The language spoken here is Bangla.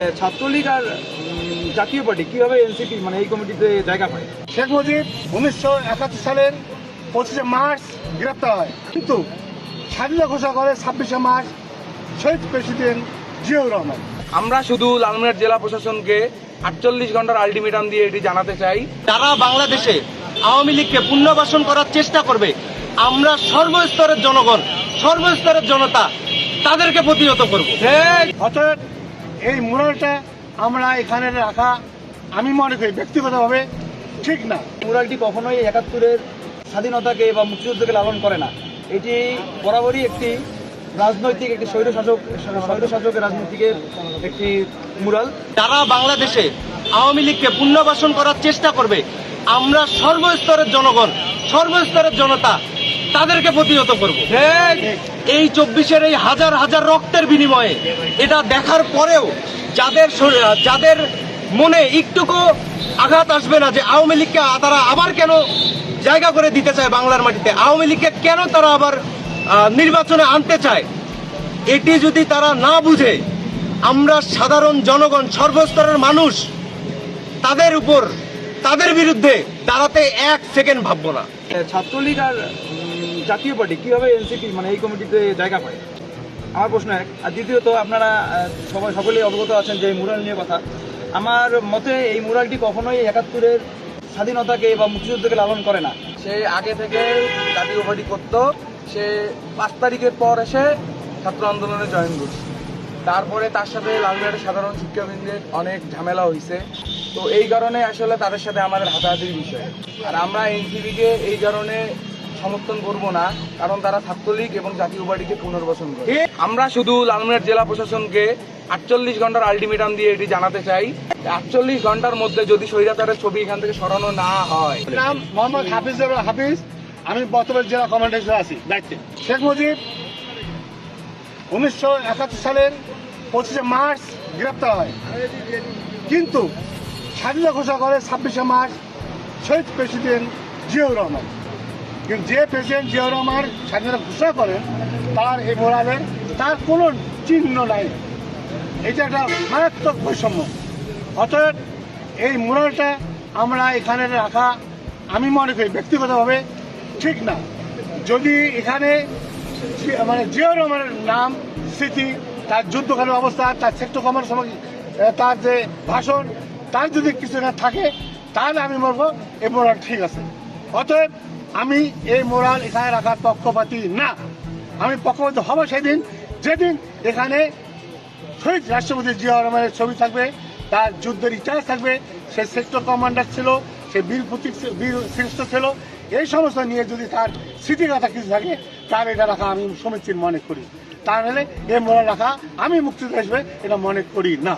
ছাত্রলীগ আর জাতীয় পার্টি কীভাবে এনসিপি মানে এই কমিটিতে জায়গা পায়? শেখ মুজিব উনিশশো একাত্তর সালের পঁচিশে মার্চ গ্রেপ্তার হয়। কিন্তু স্বাধীনতা ঘোষণা করে ছাব্বিশে মার্চ শহীদ প্রেসিডেন্ট জিয়াউর রহমান। আমরা শুধু লালমিনার জেলা প্রশাসনকে আটচল্লিশ ঘণ্টার আলটিমেটাম দিয়ে এটি জানাতে চাই। যারা বাংলাদেশে আওয়ামী লীগকে পুনর্বাসন করার চেষ্টা করবে আমরা সর্বস্তরের জনগণ সর্বস্তরের জনতা তাদেরকে প্রতিহত করব। অতএব এই মুরালটা আমরা এখানে রাখা, আমি মনে করি ব্যক্তিগতভাবে ঠিক না। মুরালটি কখনোই একাত্তরের স্বাধীনতাকে বা মুক্তিযুদ্ধকে লালন করে না। এটি বরাবরই একটি রাজনৈতিক, একটি স্বৈর শাসক স্বৈরশাসক স্বৈরশাসকের রাজনীতিকের একটি মুরাল। যারা বাংলাদেশে আওয়ামী লীগকে পুনর্বাসন করার চেষ্টা করবে, আমরা সর্বস্তরের জনগণ, সর্বস্তরের জনতা তাদেরকে প্রতিহত করব। এই চব্বিশের এই হাজার হাজার রক্তের বিনিময়ে এটা দেখার পরেও যাদের যাদের মনে একটুকু আঘাত আসবে না যে আওয়ামী লীগকে তারা আবার কেন জায়গা করে দিতে চায় বাংলার মাটিতে আওয়ামী লীগকে কেন তারা আবার নির্বাচনে আনতে চায় এটি যদি তারা না বুঝে আমরা সাধারণ জনগণ সর্বস্তরের মানুষ তাদের উপর তাদের বিরুদ্ধে দাঁড়াতে এক সেকেন্ড ভাববো না। ছাত্রলীগ আর জাতীয় পার্টি, কীভাবে এনসিপি মানে এই কমিটিতে জায়গা পায়? আমার প্রশ্ন এক। আর দ্বিতীয়ত, আপনারা সবাই সকলেই অবগত আছেন যে এই মুরাল নিয়ে কথা। আমার মতে, এই মুরালটি কখনোই একাত্তরের স্বাধীনতাকে বা মুক্তিযুদ্ধকে লালন করে না। সে আগে থেকে জাতীয় পার্টি করত, সে পাঁচ তারিখের পর এসে ছাত্র আন্দোলনে জয়েন করছে। তারপরে তার সাথে লালমিয়ারের সাধারণ শিক্ষাবৃন্দের অনেক ঝামেলা হয়েছে তো এই কারণে আসলে তাদের সাথে আমাদের হাতাহাতির বিষয়। আর আমরা এনসিপিকে এই কারণে সমর্থন করব না, কারণ তারা ছাত্রলীগ এবং জাতীয় পার্টিকে পুনর্বাসন করে। আমরা শুধু লালমিয়ার জেলা প্রশাসনকে আটচল্লিশ ঘণ্টার আলটিমেটাম দিয়ে এটি জানাতে চাই। আটচল্লিশ ঘণ্টার মধ্যে যদি স্বৈরাচারের ছবি এখান থেকে সরানো না হয়। নাম মোহাম্মদ হাফিজুর হাফিজ। আমি বর্তমান জেলা কমান্ডার হিসেবে আছি, দায়িত্বে। শেখ মুজিব উনিশশো একাত্তর সালের পঁচিশে মার্চ গ্রেপ্তার হয়। কিন্তু স্বাধীনতা ঘোষণা করে ছাব্বিশে মার্চ শহীদ প্রেসিডেন্ট জিয়াউর রহমান। কিন্তু যে প্রেসিডেন্ট জিয়াউর রহমান স্বাধীনতা ঘোষণা করেন, তার এই মোরালে তার কোনো চিহ্ন নাই। এটা একটা মারাত্মক বৈষম্য। অতএব এই মুরালটা আমরা এখানে রাখা আমি মনে করি ব্যক্তিগতভাবে ঠিক না। যদি এখানে মানে জিয়াউর রহমানের নাম, স্মৃতি, তার যুদ্ধকালীন অবস্থা, তার সেক্টর কমার সময় তার যে ভাষণ, তার যদি কিছু না থাকে, তাহলে আমি বলব এই মোরাল ঠিক আছে। অতএব আমি এই মোরাল এখানে রাখার পক্ষপাতি না। আমি পক্ষপাতি হব সেদিন, যেদিন এখানে শহীদ রাষ্ট্রপতি জিয়া রহমানের ছবি থাকবে, তার যুদ্ধের ইতিহাস থাকবে, সে সেক্টর কমান্ডার ছিল, সে বীর প্রতীক বীর শ্রেষ্ঠ ছিল, এই সমস্ত নিয়ে যদি তার স্মৃতিগাথা কিছু থাকে, তার এটা রাখা আমি সমীচীন মনে করি। তা নাহলে এ মনে রাখা আমি মুক্তি হিসেবে এটা মনে করি না।